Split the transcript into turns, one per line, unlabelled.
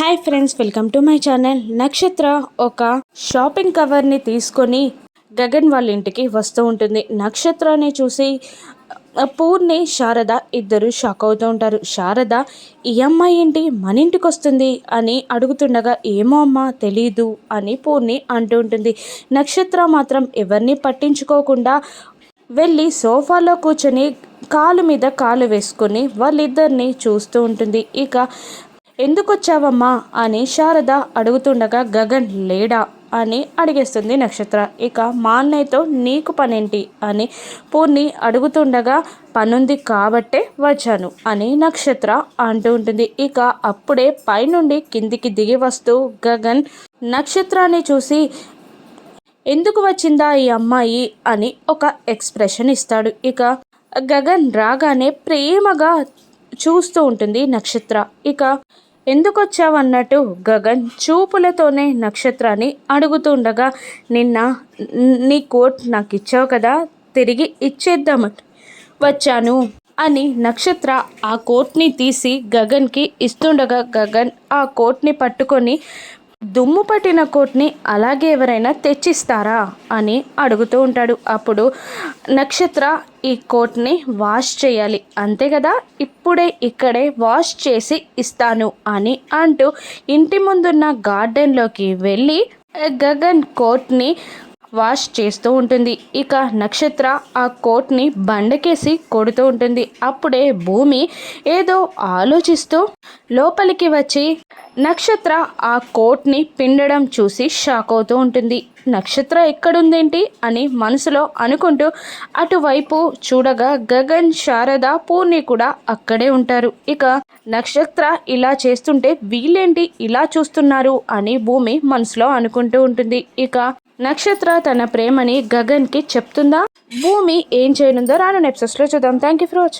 Hi friends welcome to my channel. నక్షత్ర ఒక shopping కవర్ని తీసుకొని గగన్ వాళ్ళ ఇంటికి వస్తూ ఉంటుంది. నక్షత్రాన్ని చూసి ఆ, పూర్ణి శారద ఇద్దరు షాక్ అవుతూ ఉంటారు. శారద ఈ అమ్మాయి ఏంటి? మన ఇంటికి వస్తుంది అని అడుగుతుండగా ఏమో అమ్మా తెలీదు అని పూర్ణి అంటూ ఉంటుంది. నక్షత్ర మాత్రం ఎవరిని పట్టించుకోకుండా వెళ్ళి సోఫాలో కూర్చొని కాలు మీద కాలు వేసుకొని వాళ్ళిద్దరిని చూస్తూ ఉంటుంది. ఇక ఎందుకొచ్చావమ్మా? అని శారద అడుగుతుండగా గగన్ లేడా? అని అడిగేస్తుంది నక్షత్ర. ఇక మా అన్నయ్యతో నీకు పనేంటి? అని పూర్ణి అడుగుతుండగా పనుంది కాబట్టే వచ్చాను అని నక్షత్ర అంటూ ఉంటుంది. ఇక అప్పుడే పైనుండి కిందికి దిగి వస్తూ గగన్ నక్షత్రాన్ని చూసి ఎందుకు వచ్చిందా ఈ అమ్మాయి? అని ఒక ఎక్స్ప్రెషన్ ఇస్తాడు. ఇక గగన్ రాగానే ప్రేమగా చూస్తూ ఉంటుంది నక్షత్ర. ఇక ఎందుకొచ్చావన్నట్టు గగన్ చూపులతోనే నక్షత్రాన్ని అడుగుతుండగా నిన్న నీ కోట్ నాకు ఇచ్చావు కదా తిరిగి ఇచ్చేద్దామని వచ్చాను అని నక్షత్ర ఆ కోట్ని తీసి గగన్కి ఇస్తుండగా గగన్ ఆ కోట్ని పట్టుకొని దుమ్ము పట్టిన కోట్ని అలాగే ఎవరైనా తెచ్చిస్తారా అని అడుగుతూ ఉంటాడు. అప్పుడు నక్షత్ర ఈ కోట్ని వాష్ చేయాలి. అంతే కదా? ఇప్పుడే ఇక్కడే వాష్ చేసి ఇస్తాను అని అంటూ ఇంటి ముందున్న గార్డెన్లోకి వెళ్ళి గగన్ కోట్ని వాష్ చేస్తూ ఉంటుంది. ఇక నక్షత్ర ఆ కోట్ని బండకేసి కొడుతూ ఉంటుంది. అప్పుడే భూమి ఏదో ఆలోచిస్తూ లోపలికి వచ్చి నక్షత్ర ఆ కోట్ని పిండడం చూసి షాక్ అవుతూ ఉంటుంది. నక్షత్ర ఎక్కడుందేంటి అని మనసులో అనుకుంటూ అటువైపు చూడగా గగన్ శారద పూర్ణి కూడా అక్కడే ఉంటారు. ఇక నక్షత్ర ఇలా చేస్తుంటే వీళ్ళేంటి ఇలా చూస్తున్నారు అని భూమి మనసులో అనుకుంటూ ఉంటుంది. ఇక నక్షత్ర తన ప్రేమని గగన్కి చెప్తుందా? భూమి ఏం చేయనుందో రాను నెప్సెస్లో చూద్దాం. Thank you for watch